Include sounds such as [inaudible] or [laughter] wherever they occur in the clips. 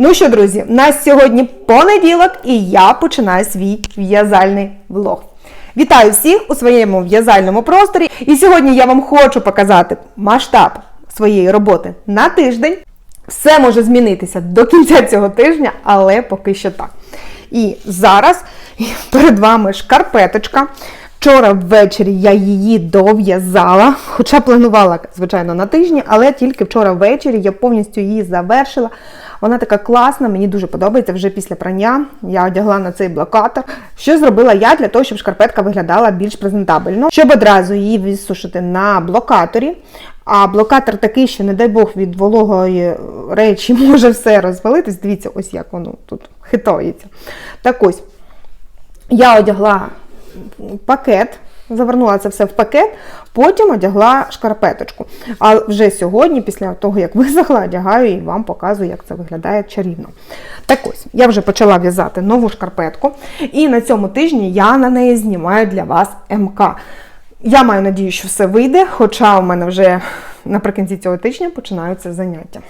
Ну що, друзі, у нас сьогодні понеділок, і я починаю свій в'язальний влог. Вітаю всіх у своєму в'язальному просторі. І сьогодні я вам хочу показати масштаб своєї роботи на тиждень. Все може змінитися до кінця цього тижня, але поки що так. І зараз перед вами шкарпеточка. Вчора ввечері я її дов'язала, хоча планувала, звичайно, на тижні, але тільки вчора ввечері я повністю її завершила. Вона така класна, мені дуже подобається вже після прання. Я одягла на цей блокатор. Що зробила я для того, щоб шкарпетка виглядала більш презентабельно, щоб одразу її висушити на блокаторі. А блокатор такий, що, не дай Бог, від вологої речі може все розвалитись. Дивіться, ось як воно тут хитається. Так ось, я одягла пакет, завернула це все в пакет, потім одягла шкарпеточку. А вже сьогодні, після того, як [laughs] висохла, одягаю і вам показую, як це виглядає чарівно. Так ось, я вже почала в'язати нову шкарпетку, і на цьому тижні я на неї знімаю для вас МК. Я маю надію, що все вийде, хоча у мене вже наприкінці цього тижня починаються заняття.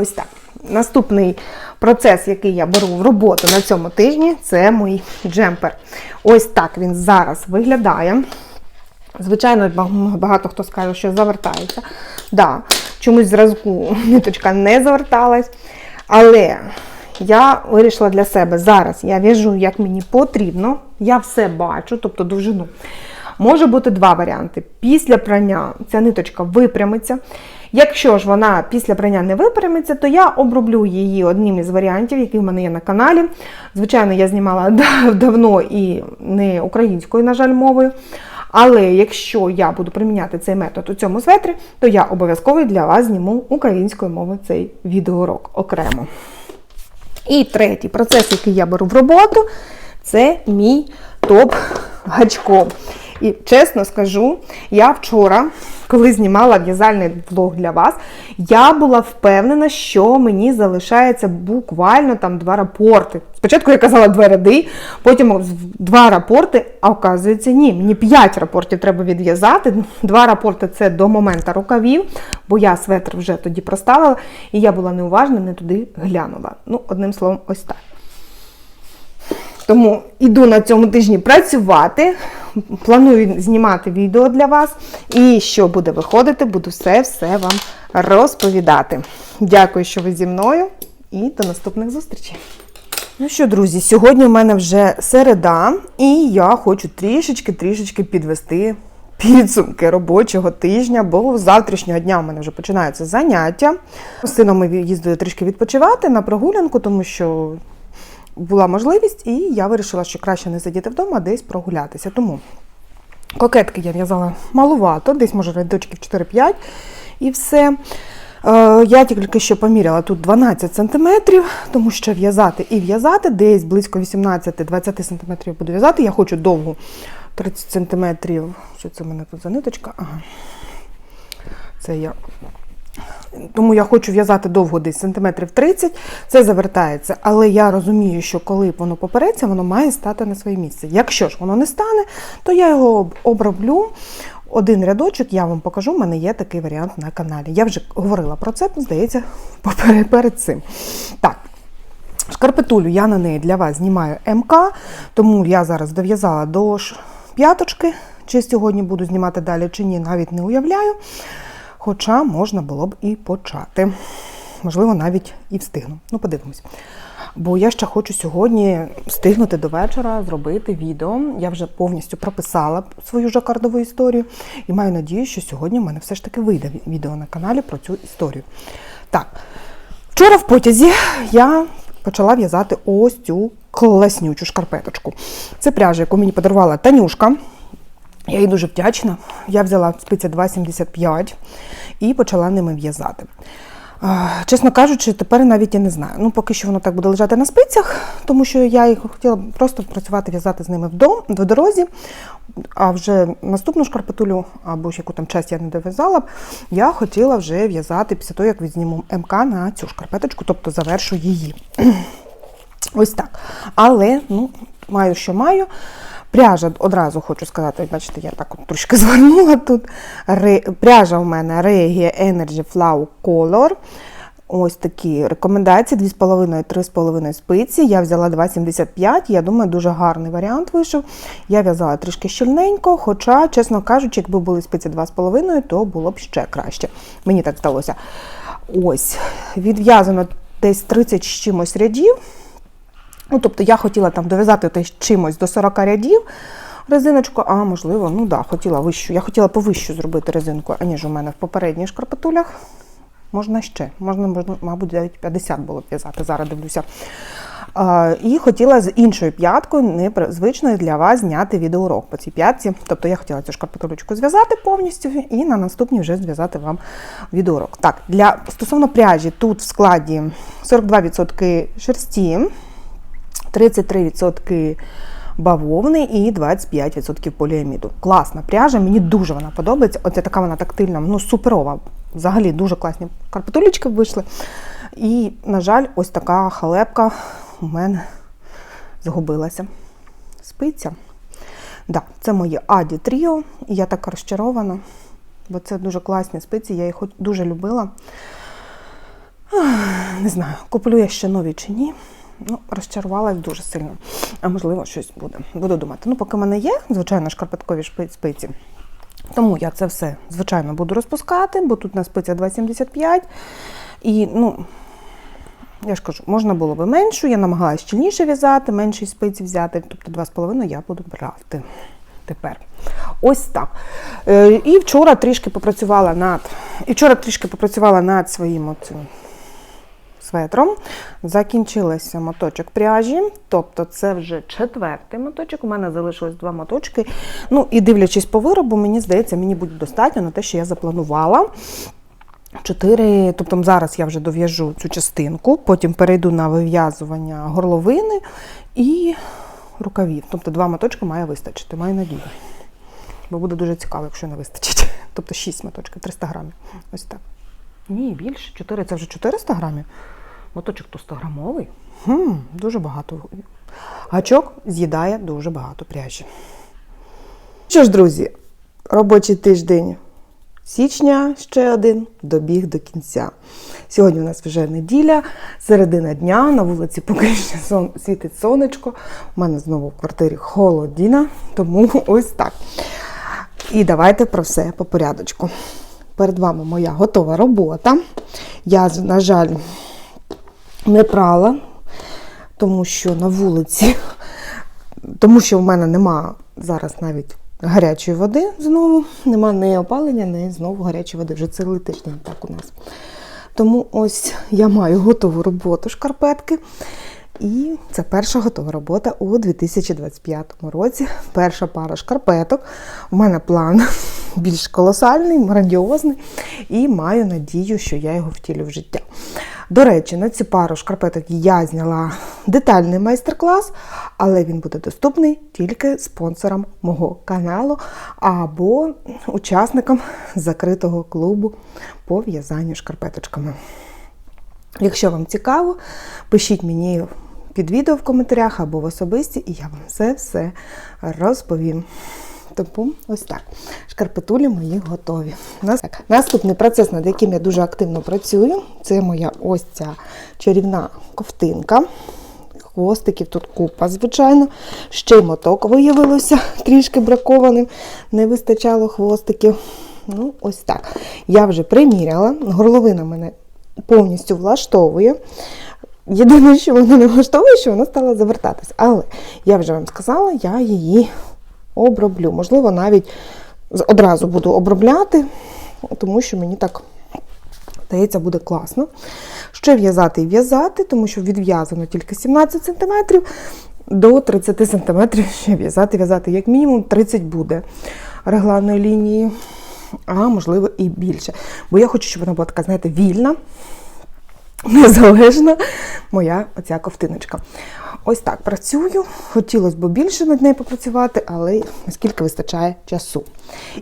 Ось так. Наступний процес, який я беру в роботу на цьому тижні, це мій джемпер. Ось так він зараз виглядає. Звичайно, багато хто скаже, що завертається. Да, чомусь зразку [laughs] ниточка не заверталась. Але я вирішила для себе зараз, я в'яжу, як мені потрібно, я все бачу, тобто довжину. Може бути два варіанти. Після прання ця ниточка випрямиться. Якщо ж вона після прання не випрямиться, то я оброблю її одним із варіантів, який в мене є на каналі. Звичайно, я знімала [laughs] давно і не українською, на жаль, мовою. Але якщо я буду приміняти цей метод у цьому светрі, то я обов'язково для вас зніму українською мовою цей відеоурок окремо. І третій процес, який я беру в роботу, це мій топ гачком. І чесно скажу, я вчора, коли знімала в'язальний влог для вас, я була впевнена, що мені залишається буквально там два рапорти. Спочатку я казала два ряди, потім два рапорти, а оказується, ні, мені п'ять рапортів треба відв'язати. Два рапорти це до моменту рукавів, бо я светр вже тоді проставила, і я була неуважна, не туди глянула. Ну, одним словом, ось так. Тому іду на цьому тижні працювати. Планую знімати відео для вас. І що буде виходити, буду все-все вам розповідати. Дякую, що ви зі мною, і до наступних зустрічей. Ну що, друзі, сьогодні в мене вже середа, і я хочу трішечки-трішечки підвести підсумки робочого тижня, бо з завтрашнього дня у мене вже починаються заняття. З сином ми їздили трішки відпочивати на прогулянку, тому що була можливість, і я вирішила, що краще не сидіти вдома, а десь прогулятися. Тому кокетки я в'язала малувато, десь, може, рядочків 4-5 і все. Е, я тільки що поміряла тут 12 см, тому що в'язати і в'язати, десь близько 18-20 см буду в'язати. Я хочу довгу 30 см. Що це в мене тут за ниточка? Ага. Це я тому я хочу в'язати довго десь сантиметрів 30, це завертається. Але я розумію, що коли воно попереться, воно має стати на своє місце. Якщо ж воно не стане, то я його оброблю. Один рядочок, я вам покажу, у мене є такий варіант на каналі. Я вже говорила про це, здається, [laughs] перед цим. Так, шкарпетулю я на неї для вас знімаю МК, тому я зараз дов'язала до п'яточки. Чи сьогодні буду знімати далі, чи ні, навіть не уявляю. Хоча можна було б і почати. Можливо, навіть і встигну. Ну, подивимось. Бо я ще хочу сьогодні встигнути до вечора зробити відео. Я вже повністю прописала свою жакардову історію і маю надію, що сьогодні в мене все ж таки вийде відео на каналі про цю історію. Так, вчора в потязі я почала в'язати ось цю класнючу шкарпеточку. Це пряжа, яку мені подарувала Танюшка. Я їй дуже вдячна. Я взяла спиця 2,75 і почала ними в'язати. Чесно кажучи, тепер навіть я не знаю. Ну, поки що воно так буде лежати на спицях, тому що я їх хотіла просто працювати, в'язати з ними вдома, в дорозі. А вже наступну шкарпетулю, або ж яку там часть я не дов'язала, я хотіла вже в'язати після того, як відзніму МК на цю шкарпеточку, тобто завершу її. [clears throat] Ось так. Але, ну, маю, що маю. Пряжа, одразу хочу сказати, бачите, я так от трошки [laughs] звернула тут. Пряжа у мене Regia Energy Flow Color. Ось такі рекомендації: 2,5-3,5 спиці. Я взяла 2,75. Я думаю, дуже гарний варіант вийшов. Я в'язала трішки щільненько, хоча, чесно кажучи, якби були спиці 2,5, то було б ще краще. Мені так здалося. Ось, відв'язано десь 30 з чимось рядів. Ну, тобто я хотіла там дов'язати чимось до 40 рядів резиночку, а можливо, ну да, хотіла вищу. Я хотіла повищу зробити резинку, аніж у мене в попередніх шкарпетулях. Можна ще, можна, можна, мабуть, навіть 50 було в'язати, зараз дивлюся. А, і хотіла з іншою п'яткою, незвичною для вас, зняти відеоурок по цій п'ятці. Тобто я хотіла цю шкарпетулечку зв'язати повністю і на наступній вже зв'язати вам відеоурок. Так, для стосовно пряжі, тут в складі 42% шерсті, 33% бавовни і 25% поліаміду. Класна пряжа, мені дуже вона подобається. Оця така вона тактильна, ну суперова. Взагалі дуже класні карпетулечки вийшли. І, на жаль, ось така халепка у мене згубилася. Спиця. Да, це моє Аді Тріо, і я так розчарована, бо це дуже класні спиці, я їх дуже любила. Не знаю, куплю я ще нові чи ні. Ну, розчарувалась дуже сильно. А можливо, щось буде. Буду думати. Ну, поки в мене є, звичайно, шкарпеткові спиці. Тому я це все, звичайно, буду розпускати, бо тут на спиця 2,75. І, ну, я ж кажу, можна було би меншу, я намагалася щільніше в'язати, менші спиці взяти, тобто 2,5 я буду брати тепер. Ось так. Е, І вчора трішки попрацювала над. І вчора трішки попрацювала над своїм оцим светром. Закінчилася моточок пряжі, тобто це вже четвертий моточок. У мене залишилось два моточки. Ну і дивлячись по виробу, мені здається, мені буде достатньо на те, що я запланувала. Чотири, тобто зараз я вже дов'яжу цю частинку, потім перейду на вив'язування горловини і рукавів. Тобто два моточки має вистачити, маю надію. Бо буде дуже цікаво, якщо не вистачить. [laughs] Тобто 6 моточків, 300 грамів. Ось так. Ні, більше. 4 це вже 400 грамів. Моточок то 100 грамовий. Хм, Дуже багато. Гачок з'їдає дуже багато пряжі. Що ж, друзі, робочий тиждень січня ще один добіг до кінця. Сьогодні у нас вже неділя, середина дня, на вулиці поки що сон, світить сонечко. У мене знову в квартирі холодіна, тому [laughs] ось так. І давайте про все по порядочку. Перед вами моя готова робота. Я, на жаль, не прала, тому що на вулиці, тому що в мене нема зараз навіть гарячої води знову, нема ні опалення, ні знову гарячої води. Вже цілий тиждень так у нас. Тому ось я маю готову роботу шкарпетки. І це перша готова робота у 2025 році. Перша пара шкарпеток. У мене план більш колосальний, грандіозний, і маю надію, що я його втілю в життя. До речі, на цю пару шкарпеток я зняла детальний майстер-клас, але він буде доступний тільки спонсорам мого каналу або учасникам закритого клубу по в'язанню шкарпеточками. Якщо вам цікаво, пишіть мені під відео в коментарях або в особисті, і я вам все-все розповім. Тому ось так. Шкарпетулі мої готові. Наступний процес, над яким я дуже активно працюю, це моя ось ця чарівна ковтинка. Хвостиків тут купа, звичайно. Ще й моток виявилося [laughs] трішки бракованим, не вистачало хвостиків. Ну, ось так. Я вже приміряла, горловина мене повністю влаштовує. Єдине, що вона не влаштовує, що вона стала завертатись. Але я вже вам сказала, я її оброблю. Можливо, навіть одразу буду обробляти, тому що мені так здається, буде класно. Ще в'язати і в'язати, тому що відв'язано тільки 17 см. До 30 см ще в'язати, в'язати, як мінімум 30 буде регланної лінії, а можливо і більше. Бо я хочу, щоб вона була така, знаєте, вільна незалежна моя оця ковтиночка. Ось так працюю. Хотілося б більше над нею попрацювати, але наскільки вистачає часу.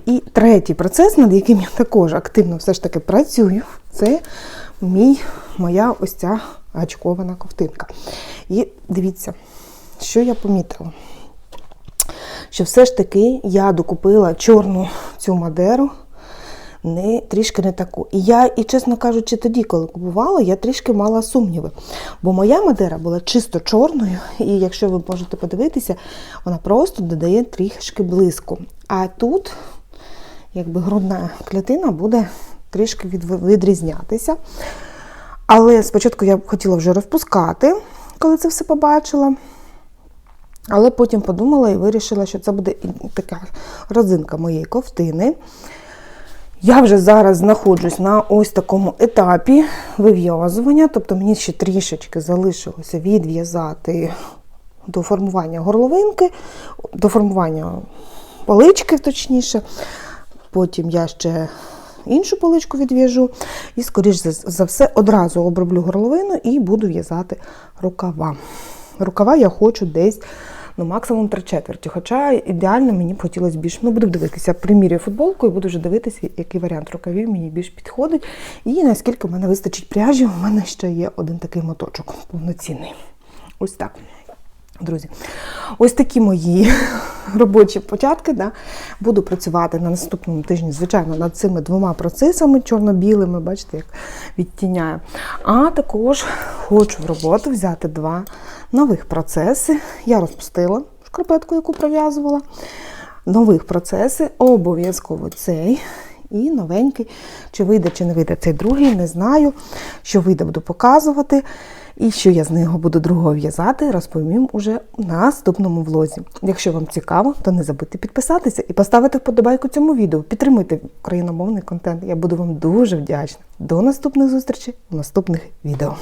І третій процес, над яким я також активно все ж таки працюю, це мій, моя ось ця гачкована ковтинка. І дивіться, що я помітила. Що все ж таки я докупила чорну цю мадеру не трішки не таку. І я, і чесно кажучи, тоді, коли купувала, я трішки мала сумніви. Бо моя мадера була чисто чорною, і якщо ви можете подивитися, вона просто додає трішки блиску. А тут, якби грудна клітина буде трішки від, відрізнятися. Але спочатку я хотіла вже розпускати, коли це все побачила. Але потім подумала і вирішила, що це буде така родзинка моєї ковтини. Я вже зараз знаходжусь на ось такому етапі вив'язування, тобто мені ще трішечки залишилося відв'язати до формування горловинки, до формування полички, точніше. Потім я ще іншу поличку відв'яжу і, скоріш за, за все, одразу оброблю горловину і буду в'язати рукава. Рукава я хочу десь ну, максимум три четверті. Хоча ідеально мені б хотілося більше. Ну, буду дивитися, примірюю футболку і буду вже дивитися, який варіант рукавів мені більш підходить. І наскільки в мене вистачить пряжі, у мене ще є один такий моточок повноцінний. Ось так. Друзі, ось такі мої [laughs] робочі початки. Да. Буду працювати на наступному тижні, звичайно, над цими двома процесами чорно-білими, бачите, як відтіняю. А також хочу в роботу взяти два нових процеси. Я розпустила шкарпетку, яку пров'язувала. Нових процеси, обов'язково цей. І новенький, чи вийде, чи не вийде цей другий, не знаю. Що вийде, буду показувати. І що я з нього буду другого в'язати, розповім уже в наступному влозі. Якщо вам цікаво, то не забудьте підписатися і поставити вподобайку цьому відео. Підтримуйте україномовний контент. Я буду вам дуже вдячна. До наступних зустрічей в наступних відео.